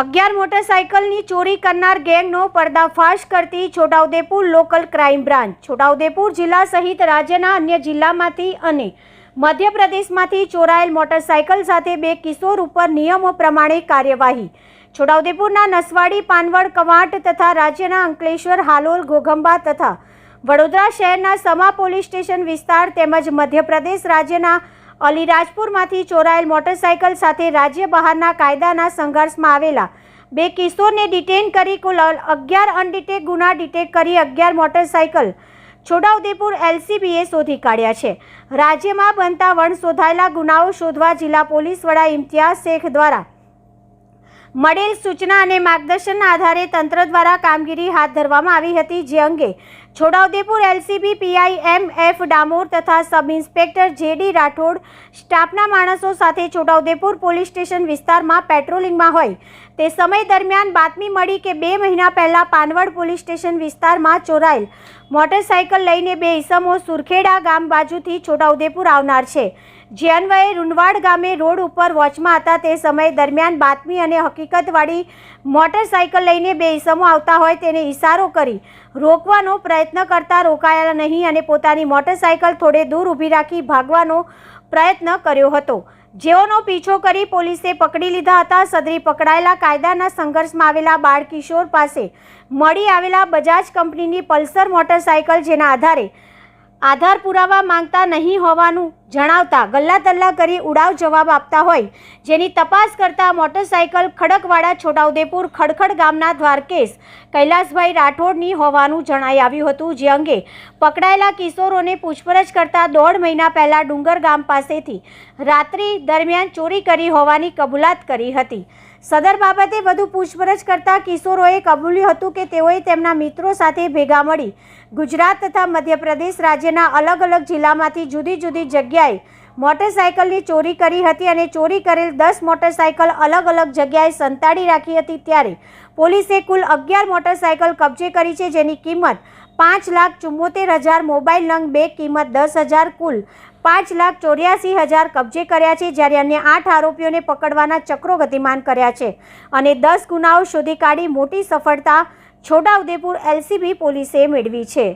અગિયાર મોટરસાયકલની ચોરી કરનાર ગેંગનો પર્દાફાશ કરતી Chhota Udepur local crime branch. Chhota Udepur જિલ્લા સહિત રાજ્યના અન્ય જિલ્લામાંથી અને મધ્યપ્રદેશમાંથી ચોરાયેલ મોટરસાયકલ સાથે બે કિશોર ઉપર નિયમો પ્રમાણે કાર્યવાહી. છોટાઉદેપુરના નસવાડી, પાનવડ, કવાંટ તથા રાજ્યના અંકલેશ્વર, હાલોલ, ઘોઘંબા તથા વડોદરા શહેરના સમા પોલીસ સ્ટેશન વિસ્તાર તેમજ મધ્યપ્રદેશ રાજ્યના અલીરાજપુરમાંથી ચોરાયેલ મોટરસાયકલ સાથે રાજ્ય બહારના કાયદાના સંઘર્ષમાં આવેલા બે કિશોરને ડિટેન કરી કુલ અગિયાર અનડિટેક ગુના ડિટેક્ટ કરી અગિયાર મોટરસાયકલ છોટાઉદેપુર એલસીબીએ શોધી કાઢ્યા છે. રાજ્યમાં બનતા વણ શોધાયેલા ગુનાઓ શોધવા જિલ્લા પોલીસ વડા ઇમ્તિયાઝ શેખ દ્વારા મળેલ સૂચના અને માર્ગદર્શનના આધારે તંત્ર દ્વારા કામગીરી હાથ ધરવામાં આવી હતી, જે અંગે Chhota Udepur LCB PI M F Damor તથા સબ ઇન્સ્પેક્ટર જેડી રાઠોડ, સ્ટાફના માણસો સાથે છોટાઉદેપુર પોલીસ સ્ટેશન વિસ્તારમાં પેટ્રોલિંગમાં હોય. તે સમય દરમિયાન બાતમી મળી કે બે મહિના પહેલાં પાનવડ પોલીસ સ્ટેશન વિસ્તારમાં ચોરાયેલ મોટરસાયકલ લઈને બે ઈસમો સુરખેડા ગામ બાજુથી છોટાઉદેપુર આવનાર છે. જે અન્વયે ગામે રોડ ઉપર વોચમાં હતા. તે સમય દરમિયાન બાતમી અને હકીકતવાળી મોટરસાયકલ લઈને બે ઈસમો આવતા હોય તેને ઇશારો કરી રોકવાનો પ્રયત્ન કરતા રોકાયા નહીં અને પોતાની મોટરસાયકલ થોડે દૂર ઊભી રાખી ભાગવાનો પ્રયત્ન કર્યો હતો. જેઓનો પીછો કરી પોલીસે પકડી લીધા હતા. સદરી પકડાયેલા કાયદાના સંઘર્ષમાં આવેલા બાળકિશોર પાસે મળી આવેલા બજાજ કંપનીની પલ્સર મોટરસાયકલ જેના આધારે આધાર પુરાવા માંગતા નહીં હોવાનું જણાવતા ગલ્લા તલ્લા કરી ઉડાવ જવાબ આપતા હોય. જેની તપાસ કરતા મોટરસાયકલ ખડકવાડા છોટાઉદેપુર ખડખડ ગામના દ્વારકેશ કૈલાસભાઈ રાઠોડની હોવાનું જણાઈ આવ્યું હતું. જે અંગે પકડાયેલા કિશોરોને પૂછપરછ કરતા દોઢ મહિના પહેલાં ડુંગર ગામ પાસેથી રાત્રિ દરમિયાન ચોરી કરી હોવાની કબૂલાત કરી હતી. સદર બાબતે વધુ પૂછપરછ કરતા કિશોરોએ કબૂલ્યું હતું કે તેઓએ તેમના મિત્રો સાથે ભેગા મળી ગુજરાત તથા મધ્યપ્રદેશ રાજ્યના અલગ અલગ જિલ્લામાંથી જુદી જુદી જગ્યાએ મોટરસાયકલની ચોરી કરી હતી અને ચોરી કરેલ દસ મોટરસાયકલ અલગ અલગ જગ્યાએ સંતાડી રાખી હતી ત્યારે પોલીસે કુલ અગિયાર મોટરસાયકલ કબજે કરી છે, જેની કિંમત પાંચ લાખ ચુમ્મોતેર હજાર મોબાઈલ નંગ બે, કિંમત દસ હજાર કુલ પાંચ લાખ ચોર્યાસી હજાર કબજે કર્યા છે, જ્યારે અન્ય આઠ આરોપીઓને પકડવાના ચક્રો ગતિમાન કર્યા છે અને દસ ગુનાઓ શોધી કાઢી મોટી સફળતા છોટાઉદેપુર એલસીબી પોલીસે મેળવી છે.